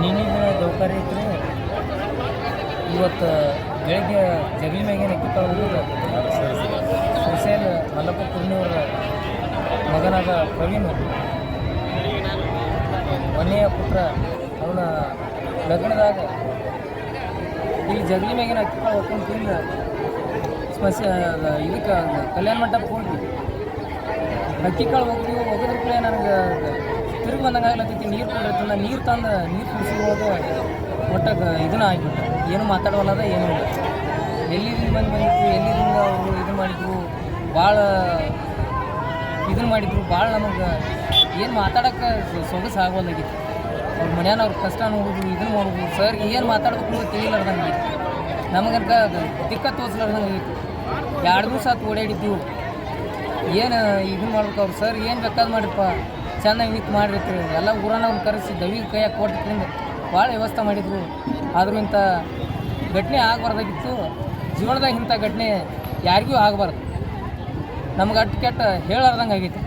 ನಿನ್ನಿಗೆ ದೌಕಾರಿ ಐತ್ರಿ ಇವತ್ತು ಬೆಳಗ್ಗೆ ಜಗಲಿ ಮ್ಯಾಗಿನ ಸುಶೇಲ್ ಮಲ್ಲಪ್ಪ ಕುರ್ಮಿಯವರ ಮಗನಾದ ಪ್ರವೀಣ್. ಮನೆಯ ಪುತ್ರ ಅವನ ಲಗ್ನದಾಗ ಈ ಜಗಲಿ ಮ್ಯಾಗಿನ ಅಕ್ಕಿ ಕಾಳು ಹೊತ್ಕೊಂಡು ತಿಂದು ಇದಕ್ಕೆ ಕಲ್ಯಾಣ ಮಂಟಪ ಹೋಗಿ ಅಕ್ಕಿ ಕಾಳು ಹೋಗ್ತೀವಿ, ಹೋಗೋದ್ರ ಕೂಡ ನನಗೆ ಬಂದಂಗೆ ಆಗ್ಲತ್ತೈತಿ ನೀರು ಕೊಡಿರ್ತಂದ ನೀರು ತಂದು ನೀರು ಕುಡಿಸಿರುವಾಗ ಒಟ್ಟ ಇದನ್ನ ಆಗಿಬಿಟ್ಟು. ಏನು ಮಾತಾಡೋಲ್ಲದ ಏನೂ ಇಲ್ಲ. ಎಲ್ಲಿಂದ ಬಂದು ಬಂದಿತ್ತು, ಎಲ್ಲಿಂದ ಅವರು ಇದು ಮಾಡಿದ್ರು, ಭಾಳ ಇದನ್ನು ಮಾಡಿದ್ರು, ಭಾಳ ನಮಗೆ ಏನು ಮಾತಾಡೋಕ್ಕೆ ಸೊಗಸು ಆಗೋಲ್ಲಾಗಿತ್ತು ಅವ್ರ ಮನ್ಯಾನ ಅವ್ರ ಕಷ್ಟ ನೋಡೋದು ಇದನ್ನು ಮಾಡೋದು, ಸರ್ ಏನು ಮಾತಾಡಬೇಕು ಅಂತ ತಿಳಿಲಾರ್ದಂಗೆ ನಮಗಂತ ದಿಕ್ಕ ತೋರಿಸ್ಲಾರ್ದಂಗೆ ಆಗಿತ್ತು ಎರಡು ದಿವಸ ಆತು ಓಡಾಡಿದ್ದೀವಿ. ಏನು ಇದನ್ನು ಮಾಡ್ಬೇಕು ಅವ್ರು, ಸರ್ ಏನು ಬೇಕಾದ್ ಮಾಡಿರಪ್ಪ ಚೆನ್ನಾಗಿ ವಿತ್ ಮಾಡಿರ್ತೀರಿ. ಎಲ್ಲ ಊರನ್ನ ಕರೆಸಿ ದವಿ ಕೈಯಾಗ ಕೊಟ್ಟಿದ್ರಿಂದ ಭಾಳ ವ್ಯವಸ್ಥೆ ಮಾಡಿದ್ರು. ಆದರೂ ಇಂಥ ಘಟನೆ ಆಗಬಾರ್ದಾಗಿತ್ತು. ಜೀವನದಾಗ ಇಂಥ ಘಟನೆ ಯಾರಿಗೂ ಆಗಬಾರ್ದು. ನಮ್ಗೆ ಅಟ್ಟು ಕೆಟ್ಟ ಹೇಳಾರ್ದಂಗೆ ಆಗೈತಿ.